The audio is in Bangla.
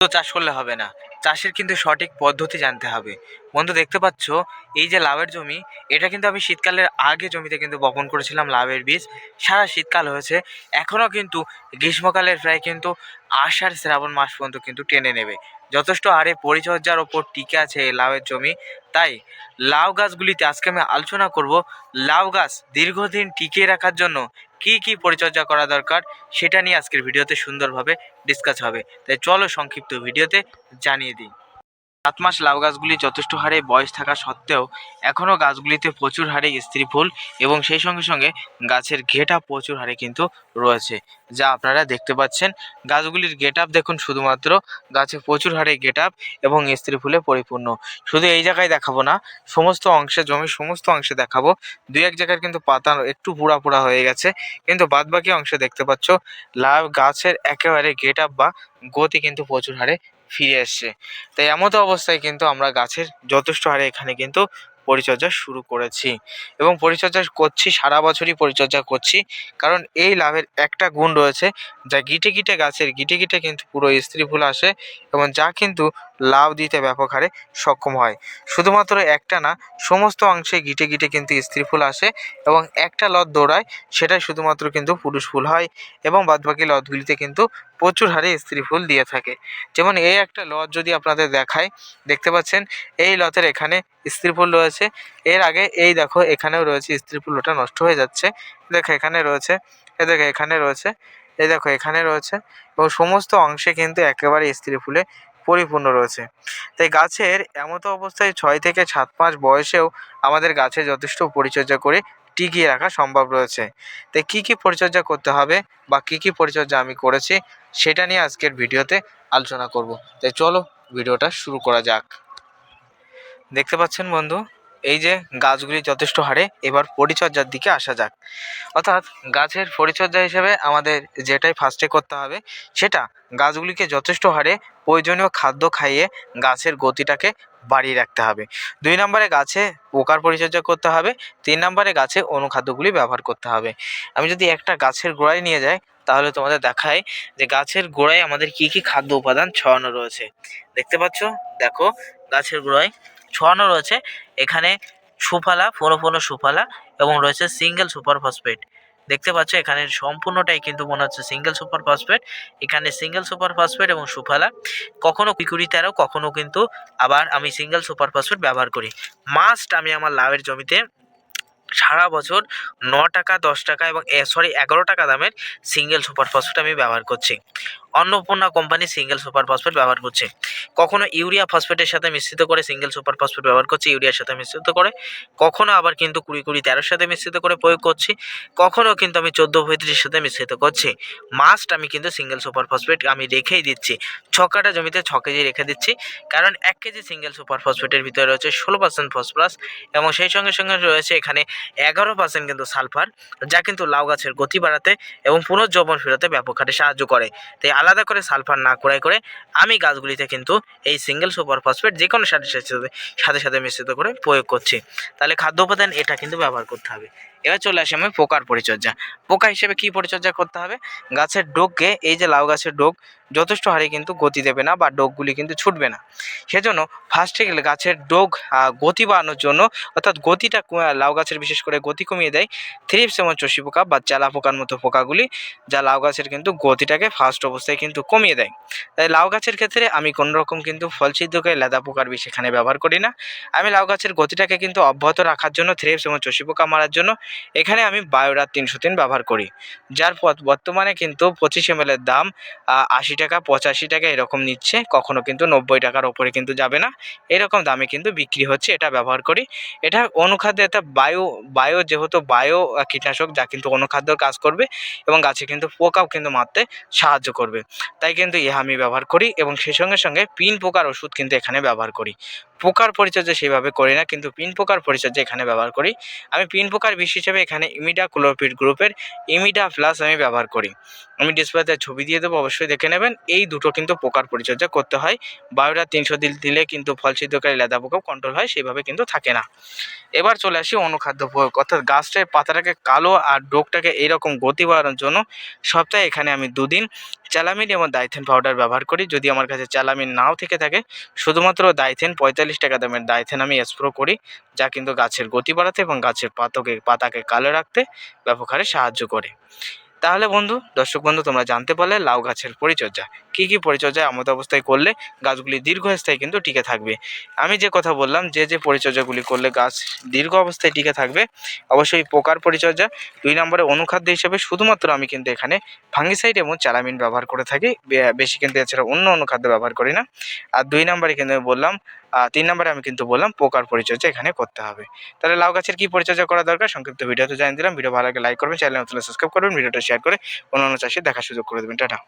চাষ করলে হবে না। চাষের কিন্তু সঠিক পদ্ধতি জানতে হবে। বন্ধু, দেখতে পাচ্ছ, এই যে লাউয়ের জমি, এটা কিন্তু আমি শীতকালের আগে জমিতে কিন্তু বপন করেছিলাম লাউয়ের বীজ। সারা শীতকাল হয়েছে। এখনও কিন্তু গ্রীষ্মকালের প্রায় কিন্তু আষাঢ় শ্রাবণ মাস পর্যন্ত কিন্তু টেনে নেবে। যথেষ্ট হারে পরিচর্যার ওপর টিকে আছে এই লাউয়ের জমি। তাই লাউ গাছগুলিতে আজকে আমি আলোচনা করব লাউ গাছ দীর্ঘদিন টিকিয়ে রাখার জন্য কি কি পরিচর্যা করা দরকার সেটা নিয়ে আজকের ভিডিওতে সুন্দরভাবে ডিসকাস হবে। তাই চলো সংক্ষিপ্ত ভিডিওতে জানিয়ে দিই। সাত মাস লাউ গাছগুলি যথেষ্ট হারে বয়স থাকা সত্ত্বেও এখনও গাছগুলিতে প্রচুর হারে স্ত্রী ফুল এবং সেই সঙ্গে সঙ্গে গাছের ঘেটা প্রচুর হারে কিন্তু রয়েছে। যা আপনারা দেখতে পাচ্ছেন। গাছগুলির গেট আপ দেখুন, শুধুমাত্র গাছে প্রচুর হারে গেট আপ এবং স্ত্রী ফুলে পরিপূর্ণ। শুধু এই জায়গায় দেখাবো না, সমস্ত অংশে, জমির সমস্ত অংশে দেখাবো। দুই এক জায়গায় কিন্তু পাতা একটু পুরা পুরা হয়ে গেছে। কিন্তু বাদবাকি অংশে দেখতে পাচ্ছ, লাউ গাছের একেবারে গেট আপ বা গতি কিন্তু প্রচুর হারে ফিরে এসছে। তাই এমতো অবস্থায় কিন্তু আমরা গাছের যথেষ্ট হারে এখানে কিন্তু পরিচর্যা শুরু করেছি। এবং পরিচর্যা করছি, সারা বছরই পরিচর্যা করছি। কারণ এই লাভের একটা গুণ রয়েছে, যা গিটে গিটে গাছের, গিটে গিটে কিন্তু পুরো স্ত্রী ফুল আসে এবং যা কিন্তু লাভ দিতে ব্যাপক হারে সক্ষম হয়। শুধুমাত্র একটা না, সমস্ত অংশে গিটে গিটে কিন্তু স্ত্রী ফুল আসে এবং একটা লত দৌড়ায়, সেটাই শুধুমাত্র কিন্তু পুরুষ ফুল হয় এবং বাদবাকি লতগুলিতে কিন্তু প্রচুর হারে স্ত্রী ফুল দিয়ে থাকে। যেমন এই একটা লত যদি আপনাদের দেখায় দেখতে পাচ্ছেন, এই লতের এখানে স্ত্রী ফুল রয়েছে। এর আগে এই দেখো, এখানেও রয়েছে স্ত্রী ফুল, ওটা নষ্ট হয়ে যাচ্ছে। দেখো, এখানে রয়েছে, এ দেখো, এখানে রয়েছে এই দেখো, এখানে রয়েছে এবং সমস্ত অংশে কিন্তু একেবারে স্ত্রী ফুলে পরিপূর্ণ রয়েছে। তাই গাছের এমতো অবস্থায় ছয় থেকে সাত মাস বয়সেও আমাদের গাছে যথেষ্ট পরিচর্যা করে টিকিয়ে রাখা সম্ভব রয়েছে। তাই কী কী পরিচর্যা করতে হবে বা কী কী পরিচর্যা আমি করেছি সেটা নিয়ে আজকের ভিডিওতে আলোচনা করব। তাই চলো ভিডিওটা শুরু করা যাক। দেখতে পাচ্ছেন বন্ধু এই যে গাছগুলি যথেষ্ট হারে, এবার পরিচর্যার দিকে আসা যাক। অর্থাৎ গাছের পরিচর্যা হিসেবে আমাদের যেটাই ফার্স্টে করতে হবে, সেটা গাছগুলিকে যথেষ্ট হারে প্রয়োজনীয় খাদ্য খাইয়ে গাছের গতিটাকে বাড়িয়ে রাখতে হবে। দুই নম্বরে গাছে পোকার পরিচর্যা করতে হবে, তিন নম্বরে গাছে অনুখাদ্যগুলি ব্যবহার করতে হবে। আমি যদি একটা গাছের গোড়ায় নিয়ে যাই, তাহলে তোমাদের দেখায় যে গাছের গোড়ায় আমাদের কি কি খাদ্য উপাদান ছড়ানো রয়েছে। দেখতে পাচ্ছ? দেখো, গাছের গোড়ায় ছড়ানো রয়েছে। এখানে সুফলা ফোনো ফোনো সুফলা এবং রয়েছে সিঙ্গেল সুপার ফসফেট। দেখতে পাচ্ছ, এখানে সম্পূর্ণটাই কিন্তু মনে হচ্ছে সিঙ্গেল সুপার ফসফেট। এখানে সিঙ্গেল সুপার ফসফেট এবং সুফলা। কখনো কুড়ি তেরো, কখনো কিন্তু আবার আমি সিঙ্গেল সুপার ফসফেট ব্যবহার করি। মাস্ট আমি আমার লাভের জমিতে সারা বছর ন টাকা, দশ টাকা এবং সরি এগারো টাকা দামের সিঙ্গেল সুপার ফসফেট আমি ব্যবহার করছি। Annapurna company single super phosphate ব্যবহার করছে। কখনো ইউরিয়া ফসফেটের সাথে মিশ্রিত করে সিঙ্গেল সুপার ফসফেট ব্যবহার করছি, ইউরিয়ার সাথে মিশ্রিত করে। কখনো আবার কিন্তু কুড়ি কুড়ি তেরোর সাথে মিশ্রিত করে প্রয়োগ করছি। কখনো কিন্তু আমি চোদ্দ পঁয়ত্রিশের সাথে মিশ্রিত করছি। মাস্ট আমি কিন্তু সিঙ্গেল সুপার ফসফেট আমি রেখেই দিচ্ছি। ছ কাটা জমিতে ছ কেজি রেখে দিচ্ছি। কারণ এক কেজি সিঙ্গেল সুপার ফসফেটের ভিতরে রয়েছে ষোলো পার্সেন্ট ফসফরাস এবং সেই সঙ্গে সঙ্গে রয়েছে এখানে এগারো পার্সেন্ট কিন্তু সালফার যা কিন্তু লাউ গাছের গতি বাড়াতে এবং পুনর্জীবন ফেরাতে ব্যাপক হারে সাহায্য করে। তাই আলাদা করে সালফার না করাই করে আমি গাছগুলিতে কিন্তু এই সিঙ্গেল সুপার ফসফেট যে কোনো সাথে সাথে সাথে মিশ্রিত করে প্রয়োগ করছি। তাহলে খাদ্য উপাদান এটা কিন্তু ব্যবহার করতে হবে। এবার চলে আসি আমি পোকার পরিচর্যা। পোকা হিসেবে কি পরিচর্যা করতে হবে? গাছের ডোককে, এই যে লাউ গাছের ডোক, যথেষ্ট হারে কিন্তু গতি দেবে না বা ডোকগুলি কিন্তু ছুটবে না। সেজন্য ফার্স্টে গেলে গাছের ডোক গতি বাড়ানোর জন্য, অর্থাৎ গতিটা লাউ গাছের বিশেষ করে গতি কমিয়ে দেয় থ্রিপস এবং চষি পোকা বা চালা পোকার মতো পোকাগুলি, যা লাউ গাছের কিন্তু গতিটাকে ফার্স্ট অবস্থায় কিন্তু কমিয়ে দেয়। তাই লাউ গাছের ক্ষেত্রে আমি কোনো রকম কিন্তু ফল সিদ্ধকে লেদা পোকার বিষ এখানে ব্যবহার করি না। আমি লাউ গাছের গতিটাকে কিন্তু অব্যাহত রাখার জন্য থ্রিপস এবং চষি পোকা মারার জন্য এখানে আমি বায়োরাত তিনশো তিন ব্যবহার করি। যার বর্তমানে কিন্তু পঁচিশ এম এর দাম আশি টাকা, পঁচাশি টাকা এরকম নিচ্ছে। কখনো কিন্তু নব্বই টাকার ওপরে কিন্তু যাবে না। এরকম দামে কিন্তু বিক্রি হচ্ছে, এটা ব্যবহার করি। এটা অনুখাদ্য এটা বায়ো বায়ো যেহেতু বায়ো কীটনাশক যা কিন্তু অনুখাদ্যর কাজ করবে এবং গাছে কিন্তু পোকাও কিন্তু মারতে সাহায্য করবে। তাই কিন্তু ইহা আমি ব্যবহার করি এবং সেই সঙ্গে সঙ্গে পিন পোকার ওষুধ কিন্তু এখানে ব্যবহার করি। পোকার পরিচর্যা সেভাবে করি না, কিন্তু পিন পোকার পরিচর্যা এখানে ব্যবহার করি। আমি পিন পোকার বিষ হিসেবে এখানে ইমিডা ক্লোরোপিড গ্রুপের ইমিডা প্লাস আমি ব্যবহার করি। আমি ডিসপ্লেতে ছবি দিয়ে দেবো, অবশ্যই দেখে নেবেন। এই দুটো কিন্তু পোকার পরিচর্যা করতে হয়। বায়োটা তিনশো দিল দিলে কিন্তু ফল সিদ্ধকারী লেদা পোকাও কন্ট্রোল হয় সেভাবে কিন্তু থাকে না। এবার চলে আসি অনুখাদ্য প্রয়োগ। অর্থাৎ গাছটার পাতাটাকে কালো আর ডোকটাকে এইরকম গতি বাড়ানোর জন্য সপ্তাহে এখানে আমি দুদিন চ্যালামিন এবং দাইথেন পাউডার ব্যবহার করি। যদি আমার কাছে চ্যালামিন নাও থেকে থাকে, শুধুমাত্র দাইথেন পঁয়তাল্লিশ টাকা দামের দাইথেন আমি স্প্রো করি, যা কিন্তু গাছের গতি বাড়াতে এবং গাছের পাতকে, পাতাকে কালো রাখতে ব্যাপক সাহায্য করে। তাহলে বন্ধু, দর্শক বন্ধু, তোমরা জানতে পারলে লাউ গাছের পরিচর্যা। কী কী পরিচর্যা এমত অবস্থায় করলে গাছগুলি দীর্ঘস্থায়ী কিন্তু টিকে থাকবে? আমি যে কথা বললাম, যে যে পরিচর্যাগুলি করলে গাছ দীর্ঘ অবস্থায় টিকে থাকবে, অবশ্যই পোকার পরিচর্যা। দুই নম্বরে অনুখাদ্য হিসেবে শুধুমাত্র আমি কিন্তু এখানে ফাঙ্গিসাইড এবং চ্যালামিন ব্যবহার করে থাকি বেশি কিন্তু এছাড়া অন্য অনুখাদ্য ব্যবহার করি না। আর দুই নম্বরে কিন্তু আমি বললাম তিন নম্বরে আমি কিন্তু বললাম পোকার পরিচর্যা এখানে করতে হবে। তাহলে লাউ গাছের কী পরিচর্যা করা দরকার? সংক্ষিপ্ত ভিডিওতে জানিয়ে দিলাম। ভিডিও ভালো লাগে লাইক করবেন চ্যানেল সাবস্ক্রাইব করবেন, ভিডিওটা শেয়ার করে অন্যান্য চাষে দেখার সুযোগ করে দেবেন। টাটা।